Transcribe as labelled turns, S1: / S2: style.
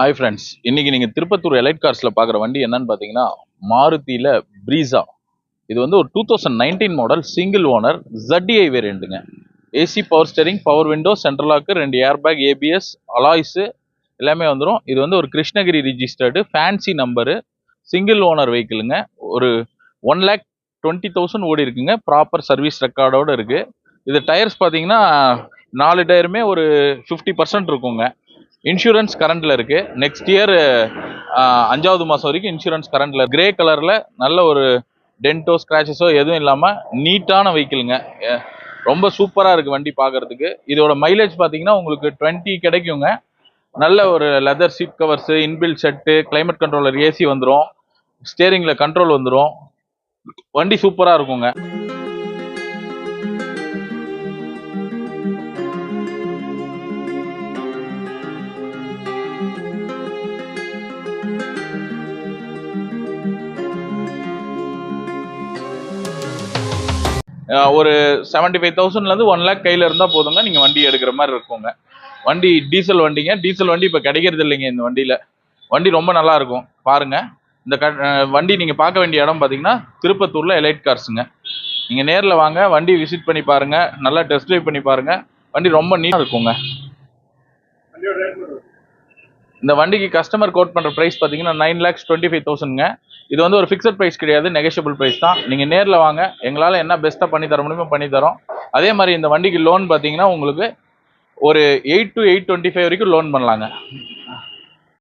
S1: Hi friends இன்னைக்கு நீங்கள் Tirupattur elite கார்ஸில் பார்க்குற வண்டி என்னன்னு பார்த்தீங்கன்னா மாருதியில் ப்ரீஸா இது வந்து ஒரு two thousand nineteen model single owner ZDi வேரியண்ட்டுங்க AC power steering power window central lock ரெண்டு ஏர் பேக் ஏபிஎஸ் அலாய்ஸு எல்லாமே வந்துடும் இது வந்து ஒரு Krishnagiri registered fancy number single owner வெஹிக்கிளுங்க ஒரு ஒன் லேக் டுவெண்ட்டி தௌசண்ட் ஓடி இருக்குங்க. ப்ராப்பர் சர்வீஸ் ரெக்கார்டோடு இருக்குது இது டயர்ஸ் பார்த்தீங்கன்னா நாலு டயருமே ஒரு ஃபிஃப்டி பர்சன்ட் இருக்குங்க. இன்சூரன்ஸ் கரண்ட்டில் இருக்குது நெக்ஸ்ட் இயர் அஞ்சாவது மாதம் வரைக்கும் இன்சூரன்ஸ் கரண்ட்டில் கிரே கலரில் நல்ல ஒரு டென்ட்டோ ஸ்க்ராச்சஸோ எதுவும் இல்லாமல் நீட்டான வெஹிக்கிளுங்க ரொம்ப சூப்பராக இருக்குது வண்டி பார்க்குறதுக்கு இதோட மைலேஜ் பார்த்தீங்கன்னா உங்களுக்கு டுவெண்ட்டி கிடைக்குங்க. நல்ல ஒரு leather seat covers inbuilt set climate controller AC வந்துடும் ஸ்டேரிங்கில் கண்ட்ரோல் வந்துடும் வண்டி சூப்பராக இருக்குங்க. ஒரு செவன்டி ஃபைவ் தௌசண்ட்லேருந்து ஒன் லேக் கையில் இருந்தால் போதுங்க. நீங்கள் வண்டி எடுக்கிற மாதிரி இருக்குங்க. வண்டி டீசல் வண்டிங்க. டீசல் வண்டி இப்போ கிடைக்கிறது இல்லைங்க இந்த வண்டியில். வண்டி ரொம்ப நல்லா இருக்கும். பாருங்க. இந்த க வண்டி நீங்கள் பார்க்க வேண்டிய இடம் பார்த்தீங்கன்னா திருப்பத்தூரில் எலைட் கார்ஸுங்க நீங்கள் நேரில் வாங்க வண்டி விசிட் பண்ணி பாருங்கள் நல்லா டெஸ்ட் ட்ரைவ் பண்ணி பாருங்கள் வண்டி ரொம்ப நீட்டாக இருக்குங்க. இந்த வண்டிக்கு கஸ்டமர் கோட் பண்ணுற ப்ரைஸ் பார்த்தீங்கன்னா நைன் லேக்ஸ் டுவெண்ட்டி ஃபைவ் தௌசண்ட்ங்க இது வந்து ஒரு ஃபிக்ஸட் ப்ரைஸ் கிடையாது நெகஷியபிள் ப்ரைஸ் தான். நீங்கள் நேரில் வாங்க எங்களால் என்ன பெஸ்ட்டாக பண்ணி தர முடியுமோ பண்ணி தரோம். அதே மாதிரி இந்த வண்டிக்கு லோன் பார்த்தீங்கன்னா உங்களுக்கு ஒரு eight to eight twenty five வரைக்கும் லோன் பண்ணலாங்க.